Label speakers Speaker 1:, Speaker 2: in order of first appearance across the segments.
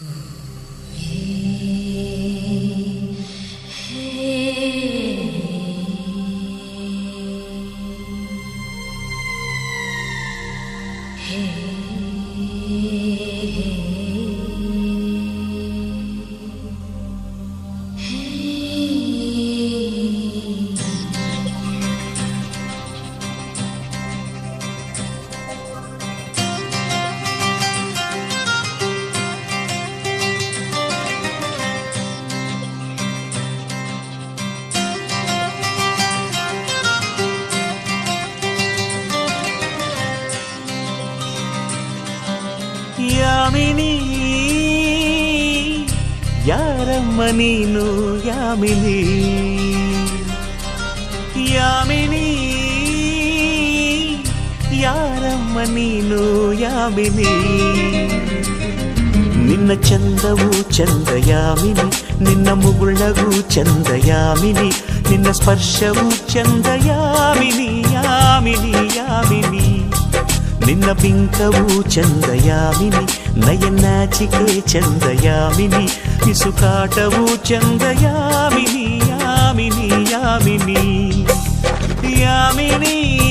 Speaker 1: Hmm. ಯಾಮಿನಿ ಯಾರಮ್ಮ ನೀನು ಯಾಮಿನಿ ಯಾಮಿನಿ ಯಾರಮ್ಮ ನೀನು ಯಾಮಿನಿ ನಿನ್ನ ಚಂದವು ಚಂದ ಯಾಮಿನಿ ನಿನ್ನ ಮುಗುಳ್ನಗು ಚಂದ ಯಾಮಿನಿ ನಿನ್ನ ಸ್ಪರ್ಶವು ಚಂದ ಯಾಮಿನಿ ಯಾಮಿನಿ ಯಾಮಿನಿ విన్నపింకవు చందయామిని నయనాచికే చందయామిని ఇసుకాటవు చందయామిని యామిని యామిని యామిని.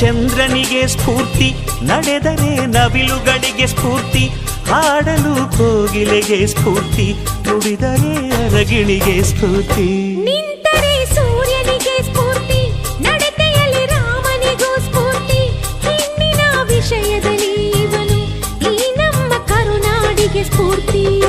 Speaker 1: ಚಂದ್ರನಿಗೆ ಸ್ಫೂರ್ತಿ, ನಡೆದರೆ ನವಿಲುಗಳಿಗೆ ಸ್ಫೂರ್ತಿ, ಹಾಡಲು ಕೋಗಿಲೆಗೆ ಸ್ಫೂರ್ತಿ, ನುಡಿದರೆ ಅರಗಿಣಿಗೆ ಸ್ಫೂರ್ತಿ.
Speaker 2: ನಿಂತರೆ ಸೂರ್ಯನಿಗೆ ಸ್ಫೂರ್ತಿ, ನಡತೆಯಲ್ಲಿ ರಾಮನಿಗೂ ಸ್ಫೂರ್ತಿ, ಹೆಣ್ಣಿನ ವಿಷಯದಲ್ಲಿ ಇವನು ಈ ಕರುನಾಡಿಗೆ ಸ್ಫೂರ್ತಿ.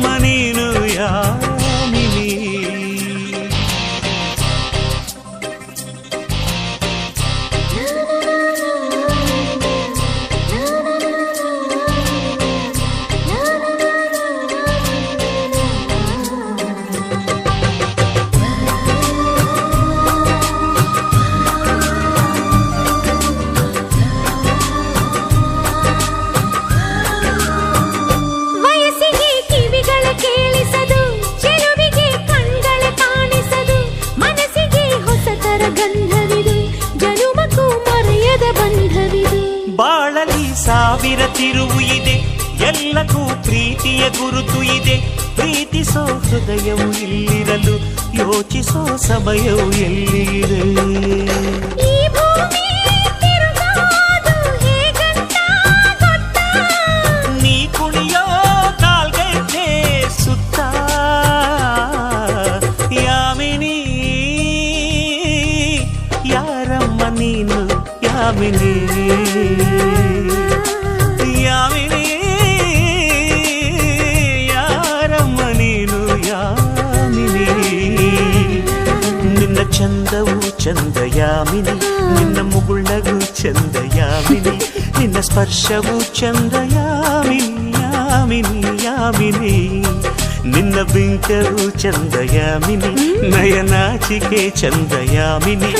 Speaker 1: money. ತಿರುವು ಇದೆ ಎಲ್ಲಕ್ಕೂ ಪ್ರೀತಿಯ ಗುರುತು ಇದೆ ಪ್ರೀತಿಸೋ ಹೃದಯವು ಇಲ್ಲಿರಲು ಯೋಚಿಸೋ ಸಮಯವು ಎಲ್ಲಿದೆ
Speaker 2: ಈ ಭೂಮಿ ತಿರುಗೋದು ಹೇಗಂತ ಗೊತ್ತಾ?
Speaker 1: ನೀ ಕುಣಿಯೋ ಕಾಲ್ಗೈತೆ ಸುತ್ತ ಯಾಮಿನಿ ಯಾರಮ್ಮ ನೀನು ಯಾಮಿನಿ ಯಾಮಿನಿ ಯಾರಮ್ಮ ನೀನು ಯಾಮಿನಿ ನಿನ್ನ ಚಂದವು ಚಂದ ಯಾಮಿನಿ ನಿನ್ನ ಮುಗುಳ್ನಗು ಚಂದ ಯಾಮಿನಿ ನಿನ್ನ ಸ್ಪರ್ಶವು ಚಂದ ಯಾಮಿನಿ ಯಾಮಿನಿ ಯಾಮಿನಿ ನಿನ್ನ ಬಿಂಕವು ಚಂದ ಯಾಮಿನಿ ನಯನಾಚಿಕೆ ಚಂದ ಯಾಮಿನಿ